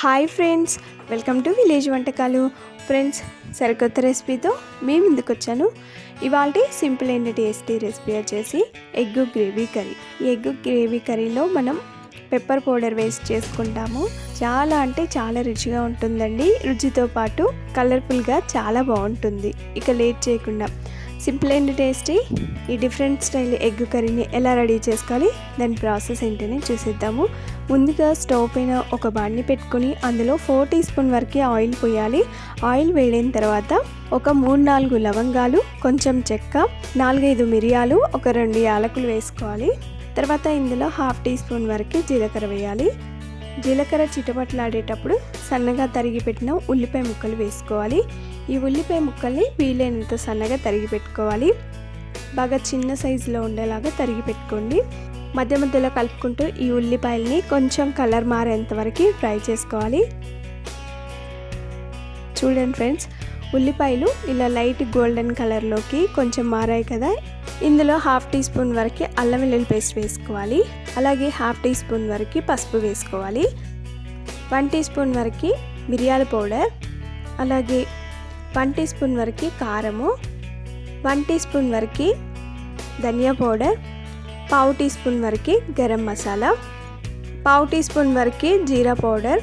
Hi friends welcome to village వంటకాలు. Friends సరికొత్త రెసిపీతో మేము ఇందుకు వచ్చాను. ఇవాళ సింపుల్ అండ్ టేస్టీ రెసిపీ వచ్చేసి egg gravy curry. Egg gravy కర్రీలో మనం పెప్పర్ పౌడర్ వేస్ట్ చేసుకుంటాము. చాలా అంటే చాలా రుచిగా ఉంటుందండి. రుచితో పాటు కలర్ఫుల్గా చాలా బాగుంటుంది. ఇక లేట్ చేయకుండా సింపుల్ అండ్ టేస్టీ ఈ డిఫరెంట్ స్టైల్ ఎగ్ కర్రీని ఎలా రెడీ చేసుకోవాలి? దాని ప్రాసెస్ ఏంటనే చూసేద్దాము. ముందుగా స్టవ్ పైన ఒక బాండి పెట్టుకుని అందులో ఫోర్ టీ స్పూన్ వరకు ఆయిల్ పోయాలి. ఆయిల్ వేడిన తర్వాత ఒక మూడు నాలుగు లవంగాలు కొంచెం చెక్క నాలుగైదు మిరియాలు ఒక రెండు యాలకులు వేసుకోవాలి. తర్వాత ఇందులో హాఫ్ టీ స్పూన్ వరకు జీలకర్ర వేయాలి. జీలకర్ర చిటపట్లాడేటప్పుడు సన్నగా తరిగి పెట్టిన ఉల్లిపాయ ముక్కలు వేసుకోవాలి. ఈ ఉల్లిపాయ ముక్కల్ని వీలైనంత సన్నగా తరిగి పెట్టుకోవాలి. బాగా చిన్న సైజులో ఉండేలాగా తరిగి పెట్టుకోండి. మధ్య మధ్యలో కలుపుకుంటూ ఈ ఉల్లిపాయల్ని కొంచెం కలర్ మారేంత వరకు ఫ్రై చేసుకోవాలి. చూడండి ఫ్రెండ్స్ ఉల్లిపాయలు ఇలా లైట్ గోల్డెన్ కలర్లోకి కొంచెం మారాయి కదా. ఇందులో హాఫ్ టీ స్పూన్ వరకు అల్లం వెల్లుల్లి పేస్ట్ వేసుకోవాలి. అలాగే హాఫ్ టీ స్పూన్ వరకు పసుపు వేసుకోవాలి. వన్ టీ స్పూన్ వరకు మిరియాల పౌడర్. అలాగే వన్ టీ స్పూన్ వరకు కారము. వన్ టీ స్పూన్ వరకు ధనియా పౌడర్. పావు టీ స్పూన్ వరకు గరం మసాలా పావు టీ స్పూన్ వరకు జీరా పౌడర్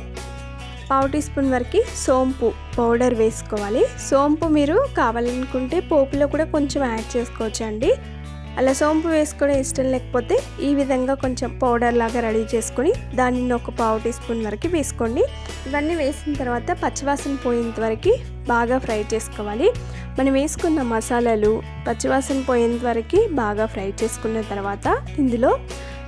పావు టీ స్పూన్ వరకు సోంపు పౌడర్ వేసుకోవాలి. సోంపు మీరు కావాలనుకుంటే పోపులో కూడా కొంచెం యాడ్ చేసుకోవచ్చు అండి అలా సోంపు వేసుకోవడం ఇష్టం లేకపోతే ఈ విధంగా కొంచెం పౌడర్ లాగా రెడీ చేసుకొని దానిని ఒక పావు టీ స్పూన్ వరకు వేసుకోండి. ఇవన్నీ వేసిన తర్వాత పచ్చివాసన పోయేంత వరకు బాగా ఫ్రై చేసుకోవాలి. మనం వేసుకున్న మసాలాలు పచ్చివాసన పోయేంత వరకు బాగా ఫ్రై చేసుకున్న తర్వాత ఇందులో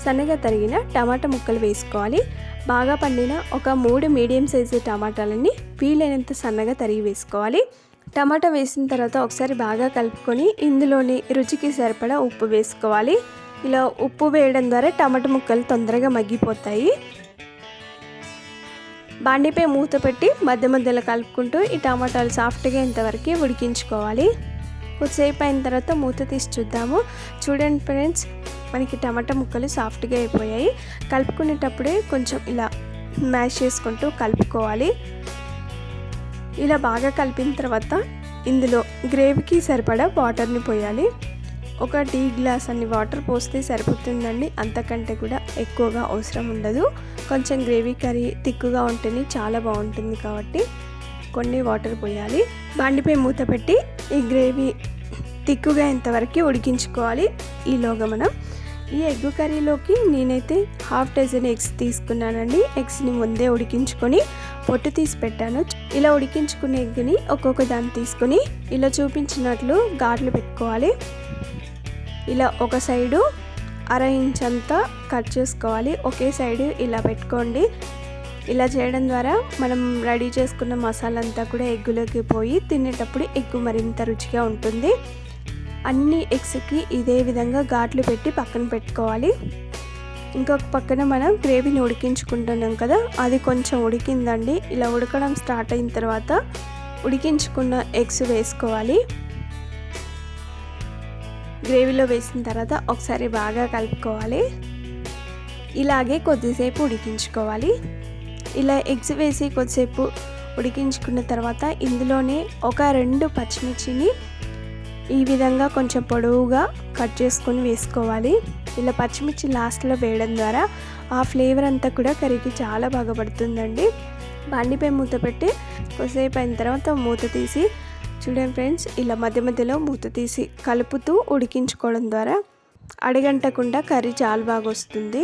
సన్నగా తరిగిన టమాటా ముక్కలు వేసుకోవాలి. బాగా పండిన ఒక మూడు మీడియం సైజు టమాటాలని వీలైనంత సన్నగా తరిగి వేసుకోవాలి. టమాటా వేసిన తర్వాత ఒకసారి బాగా కలుపుకొని ఇందులోని రుచికి సరిపడా ఉప్పు వేసుకోవాలి. ఇలా ఉప్పు వేయడం ద్వారా టమాటా ముక్కలు తొందరగా మగ్గిపోతాయి. బాండిపై మూత పెట్టి మధ్య మధ్యలో కలుపుకుంటూ ఈ టమాటాలు సాఫ్ట్గా ఇంతవరకు ఉడికించుకోవాలి. కొద్దిసేపు అయిన తర్వాత మూత తీసి చూద్దాము. చూడండి ఫ్రెండ్స్ మనకి టమాటా ముక్కలు సాఫ్ట్గా అయిపోయాయి. కలుపుకునేటప్పుడే కొంచెం ఇలా మ్యాష్ చేసుకుంటూ కలుపుకోవాలి. ఇలా బాగా కలిపిన తర్వాత ఇందులో గ్రేవీకి సరిపడా వాటర్ని పోయాలి. ఒక టీ గ్లాస్ అన్ని వాటర్ పోస్తే సరిపోతుందండి. అంతకంటే కూడా ఎక్కువగా అవసరం ఉండదు. కొంచెం గ్రేవీ కర్రీ తిక్కుగా ఉంటేనే చాలా బాగుంటుంది కాబట్టి కొన్ని వాటర్ పోయాలి. బండిపై మూత పెట్టి ఈ గ్రేవీ తిక్కుగా ఇంతవరకు ఉడికించుకోవాలి. ఈలోగా మనం ఈ ఎగ్ కర్రీలోకి నేనైతే హాఫ్ డజన్ ఎగ్స్ తీసుకున్నానండి. ఎగ్స్ని ముందే ఉడికించుకొని పొట్టు తీసి పెట్టాను. ఇలా ఉడికించుకునే ఎగ్ని ఒక్కొక్క దాన్ని తీసుకొని ఇలా చూపించినట్లు గార్లు పెట్టుకోవాలి. ఇలా ఒక సైడు అర ఇంచ్ అంతా కట్ చేసుకోవాలి. ఒకే సైడు ఇలా పెట్టుకోండి. ఇలా చేయడం ద్వారా మనం రెడీ చేసుకున్న మసాలా అంతా కూడా ఎగ్గులోకి పోయి తినేటప్పుడు ఎగ్గు మరింత రుచిగా ఉంటుంది. అన్ని ఎగ్స్కి ఇదే విధంగా ఘాట్లు పెట్టి పక్కన పెట్టుకోవాలి. ఇంకొక పక్కన మనం గ్రేవీని ఉడికించుకుంటున్నాం కదా అది కొంచెం ఉడికిందండి. ఇలా ఉడకడం స్టార్ట్ అయిన తర్వాత ఉడికించుకున్న ఎగ్స్ వేసుకోవాలి. గ్రేవీలో వేసిన తర్వాత ఒకసారి బాగా కలుపుకోవాలి. ఇలాగే కొద్దిసేపు ఉడికించుకోవాలి. ఇలా ఎగ్స్ వేసి కొద్దిసేపు ఉడికించుకున్న తర్వాత ఇందులోనే ఒక రెండు పచ్చిమిర్చిని ఈ విధంగా కొంచెం పొడవుగా కట్ చేసుకొని వేసుకోవాలి. ఇలా పచ్చిమిర్చి లాస్ట్లో వేయడం ద్వారా ఆ ఫ్లేవర్ అంతా కూడా కరిగి చాలా బాగా పడుతుందండి. బండిపై మూత పెట్టి కొద్దిసేపు అయిన తర్వాత మూత తీసి చూడండి ఫ్రెండ్స్ ఇలా మధ్య మధ్యలో మూత తీసి కలుపుతూ ఉడికించుకోవడం ద్వారా అడగంటకుండా కర్రీ చాలా బాగా వస్తుంది.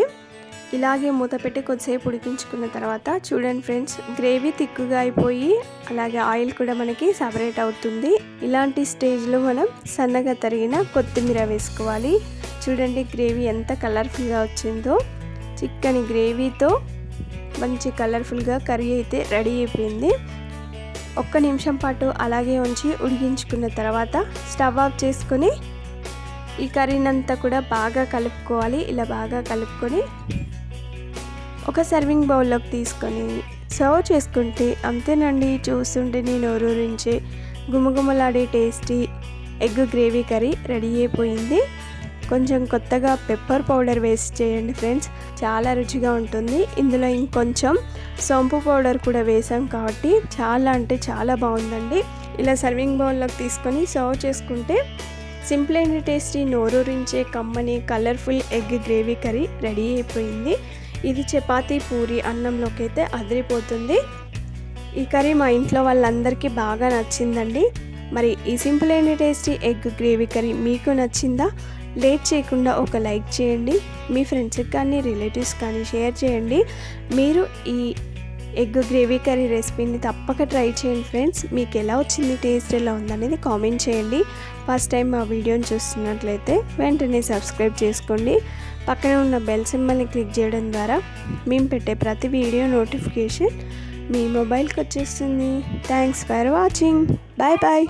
ఇలాగే మూత పెట్టి కొద్దిసేపు ఉడికించుకున్న తర్వాత చూడండి ఫ్రెండ్స్ గ్రేవీ తిక్కుగా అయిపోయి అలాగే ఆయిల్ కూడా మనకి సపరేట్ అవుతుంది. ఇలాంటి స్టేజ్లో మనం సన్నగా తరిగిన కొత్తిమీర వేసుకోవాలి. చూడండి గ్రేవీ ఎంత కలర్ఫుల్గా వచ్చిందో. చిక్కని గ్రేవీతో మంచి కలర్ఫుల్గా కర్రీ అయితే రెడీ అయిపోయింది. ఒక్క నిమిషం పాటు అలాగే ఉంచి ఉడికించుకున్న తర్వాత స్టవ్ ఆఫ్ చేసుకొని ఈ కర్రీనంతా కూడా బాగా కలుపుకోవాలి. ఇలా బాగా కలుపుకొని ఒక సర్వింగ్ బౌల్లోకి తీసుకొని సర్వ్ చేసుకుంటే అంతేనండి చూస్తుంటే నేను నోరూరించే గుమగుమలాడే tasty egg gravy curry ready అయిపోయింది. కొంచెం కొత్తగా పెప్పర్ పౌడర్ వేసి చేయండి ఫ్రెండ్స్ చాలా రుచిగా ఉంటుంది. ఇందులో ఇంకొంచెం సోంపు పౌడర్ కూడా వేసాం కాబట్టి చాలా అంటే చాలా బాగుందండి. ఇలా సర్వింగ్ బౌల్లోకి తీసుకొని సర్వ్ చేసుకుంటే సింపుల్ అండ్ టేస్టీ నోరూరించే కమ్మని colourful egg gravy curry ready అయిపోయింది. ఇది చపాతీ పూరి అన్నంలోకి అయితే అదిరిపోతుంది. ఈ కర్రీ మా ఇంట్లో వాళ్ళందరికీ బాగా నచ్చిందండి. మరి ఈ simple and tasty egg gravy curry మీకు నచ్చిందా? లేట్ చేయకుండా ఒక లైక్ చేయండి మీ ఫ్రెండ్స్కి కానీ రిలేటివ్స్ కానీ షేర్ చేయండి. మీరు ఈ ఎగ్ గ్రేవీ కర్రీ రెసిపీని తప్పక ట్రై చేయండి ఫ్రెండ్స్. మీకు ఎలా వచ్చింది టేస్ట్ ఎలా ఉందనేది కామెంట్ చేయండి. ఫస్ట్ టైం మా వీడియోని చూస్తున్నట్లయితే వెంటనే సబ్స్క్రైబ్ చేసుకోండి. పక్కనే ఉన్న బెల్ సింబల్ని క్లిక్ చేయడం ద్వారా మేము పెట్టే ప్రతి వీడియో నోటిఫికేషన్ మీ మొబైల్కి వచ్చేస్తుంది. Thanks for watching. Bye bye